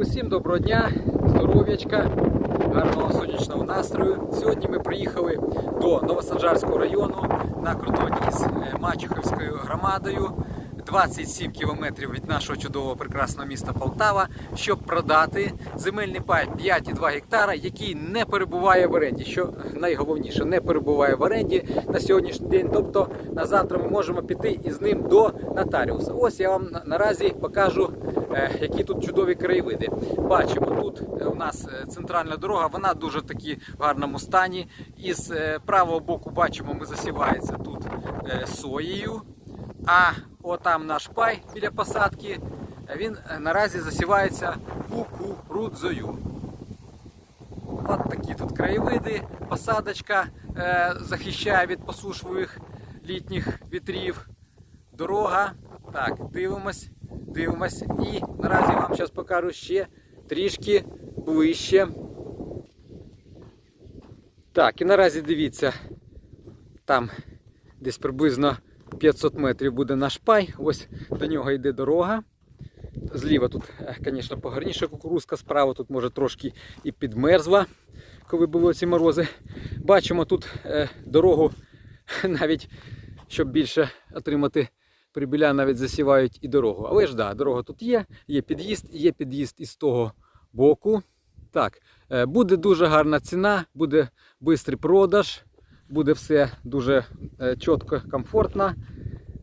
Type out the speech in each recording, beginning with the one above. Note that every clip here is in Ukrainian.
Усім доброго дня, здоров'ячка, гарного сонячного настрою. Сьогодні ми приїхали до Новосанжарського району на кордоні з е, Мачухівською громадою. 27 кілометрів від нашого чудового прекрасного міста Полтава, щоб продати земельний пай 5,2 гектара, який не перебуває в оренді. Що найголовніше, не перебуває в оренді на сьогоднішній день. Тобто на завтра ми можемо піти із ним до нотаріуса. Ось я вам наразі покажу, е, які тут чудові краєвиди. Бачимо, тут е, у нас е, центральна дорога, вона дуже таки в гарному стані. Із правого боку бачимо, ми засівається тут соєю. А отам наш пай біля посадки, він е, наразі засівається кукурудзою. От такі тут краєвиди, посадочка е, захищає від посушливих літніх вітрів. Дорога. Так, дивимось, дивимось. І наразі вам зараз покажу ще трішки ближче. Так, і наразі дивіться, там десь приблизно 500 метрів буде наш пай. Ось до нього йде дорога. Зліва тут, звісно, погарніша кукурузка, справа тут може трошки і підмерзла, коли були ці морози. Бачимо тут е, дорогу, навіть щоб більше отримати прибіля, навіть засівають і дорогу. Але ж да, дорога тут є, є під'їзд, є під'їзд із того боку. Так, е, буде дуже гарна ціна, буде швидкий продаж, буде все дуже е, чітко, комфортно.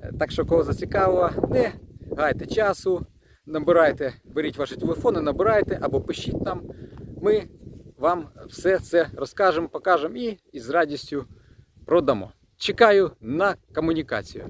Е, Так що, кого зацікавило, не гайте часу, набирайте, беріть ваші телефони, набирайте або пишіть нам. Ми вам все це розкажемо, покажемо і з радістю продамо. Чекаю на комунікацію.